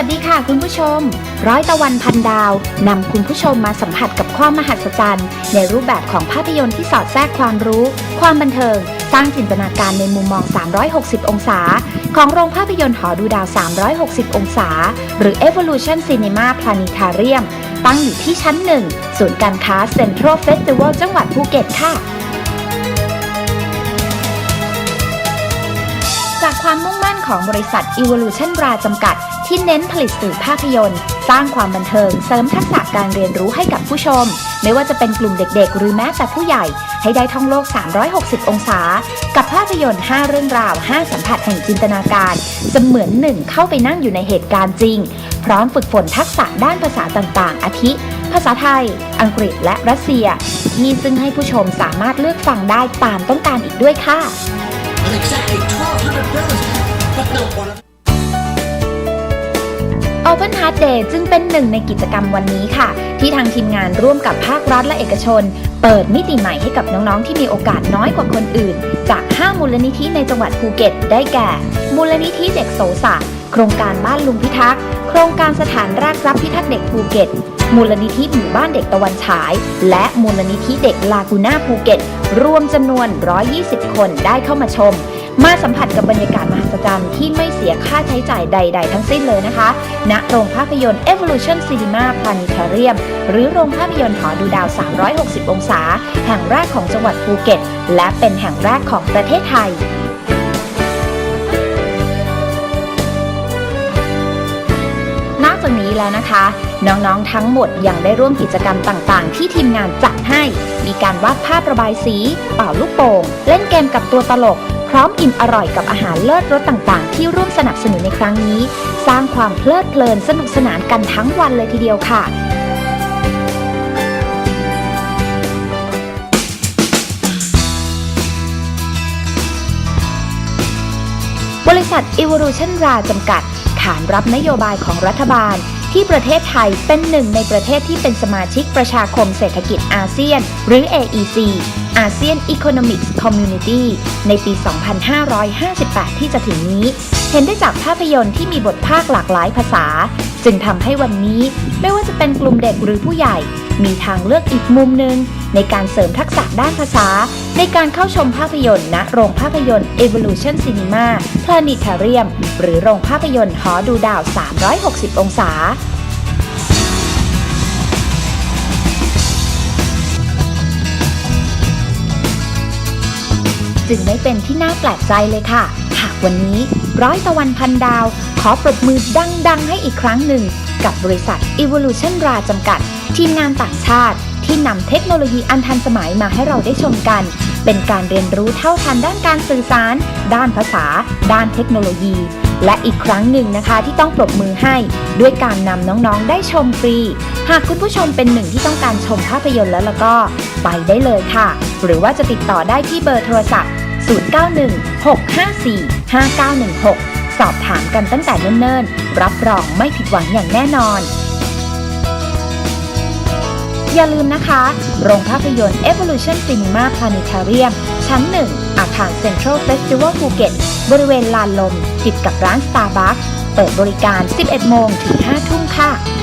วัสดีค่ะคุณผู้ชม ร้อยตะวันพันดาวนำคุณผู้ชมมาสัมผัสกับความมหัศจรรย์ ในรูปแบบของภาพยนตร์ที่สอดแทรกความรู้ ความบันเทิง สร้างจินตนาการในมุมมอง 360 องศา ของโรงภาพยนตร์หอดูดาว 360 องศา หรือ Evolution Cinema Planetarium ตั้งอยู่ที่ชั้นหนึ่งศูนย์การค้า Central Festival จังหวัดภูเก็ตค่ะ จากความมุ่งมั่นของบริษัท Evolution Bra จำกัด ที่เน้นผลิตสื่อภาพยนตร์ สร้างความบันเทิง เสริมทักษะการเรียนรู้ให้กับผู้ชม ไม่ว่าจะเป็นกลุ่มเด็กๆ หรือแม้แต่ผู้ใหญ่ ให้ได้ท่องโลก 360 องศา กับภาพยนตร์ 5 เรื่องราว 5 สัมผัสแห่งจินตนาการเสมือนหนึ่งเข้าไปนั่งอยู่ในเหตุการณ์จริง พร้อมฝึกฝนทักษะด้านภาษาต่างๆ อาทิ ภาษาไทย อังกฤษและรัสเซีย ที่ซึ่งให้ผู้ชมสามารถเลือกฟังได้ตามต้องการอีกด้วยค่ะ and exactly 1,200 bills. But no one of Open Heart Day จึงเป็นหนึ่งในกิจกรรมวันนี้ค่ะ ที่ทางทีมงานร่วมกับภาครัฐและเอกชน เปิดมิติใหม่ให้กับน้องๆ ที่มีโอกาสน้อยกว่าคนอื่น จาก 5 มูลนิธิในจังหวัดภูเก็ต ได้แก่ มูลนิธิเด็กโสสะโครงการบ้านลุงพิทักษ์ โครงการสถานแรกรับพิทักษ์เด็กภูเก็ต มูลนิธิหมู่บ้านเด็กตะวันฉาย และมูลนิธิเด็กลากูน่าภูเก็ต รวมจำนวน 120 คนได้เข้ามาชม มาสัมผัสกับบรรยากาศมหัศจรรย์ที่ไม่เสียค่าใช้จ่ายใด ๆ ทั้งสิ้นเลยนะคะ ณ โรงภาพยนตร์ Evolution Cinema Planetarium หรือโรงภาพยนตร์หอดูดาว 360 องศา แห่งแรกของจังหวัดภูเก็ต และเป็นแห่งแรกของประเทศไทยนอกจากนี้แล้วนะคะ น้องๆ ทั้งหมดยังได้ร่วมกิจกรรมต่างๆ ที่ทีมงานจัดให้ มีการวาดภาพระบายสี เป่าลูกโป่ง เล่นเกมกับตัวตลก พร้อมอิ่มอร่อยกับอาหารเลิศรสต่างๆ ที่ร่วมสนับสนุนในครั้งนี้ สร้างความเพลิดเพลินสนุกสนานกันทั้งวันเลยทีเดียวค่ะบริษัท Evolution Ra จำกัด ขานรับนโยบายของรัฐบาล ที่ประเทศไทยเป็นหนึ่งในประเทศที่เป็นสมาชิกประชาคมเศรษฐกิจอาเซียน หรือ AEC ASEAN Economic Community ในปี 2558 ที่จะถึงนี้ เห็นได้จากภาพยนตร์ที่มีบทภาคหลากหลายภาษา จึงทำให้วันนี้ไม่ว่าจะเป็นกลุ่มเด็กหรือผู้ใหญ่ มีทางเลือกอีกมุมหนึ่ง ในการเสริมทักษะด้านภาษา ในการเข้าชมภาพยนตร์ณโรงภาพยนตร์ Evolution Cinema Planetarium หรือโรงภาพยนตร์หอดูดาว 360 องศาจึงไม่เป็นที่น่าแปลกใจเลยค่ะ หากวันนี้ร้อยตะวันพันดาว ขอปรบมือดัง ๆ ให้อีกครั้งหนึ่ง กับบริษัท Evolution Ra จำกัด ทีมงานต่างชาติ ที่นำเทคโนโลยีอันทันสมัยมาให้เราได้ชมกัน เป็นการเรียนรู้เท่าทันด้านการสื่อสาร ด้านภาษา ด้านเทคโนโลยี และอีกครั้งหนึ่งนะคะที่ต้องปรบมือให้ ด้วยการนำน้องๆ ได้ชมฟรี หากคุณผู้ชมเป็นหนึ่งที่ต้องการชมภาพยนตร์แล้วแล้วก็ไปได้เลยค่ะ หรือว่าจะติดต่อได้ที่เบอร์โทรศัพท์ 091-654-5916 สอบถามกันตั้งแต่เนิ่นๆ รับรองไม่ผิดหวังอย่างแน่นอน อย่าลืมนะคะ โรงภาพยนตร์ Evolution Cinema Planetarium ชั้น 1 อาคาร Central Festival ภูเก็ตบริเวณลานลม ติดกับร้าน Starbucks เปิดบริการ 11 โมงถึง 5 ทุ่มค่ะ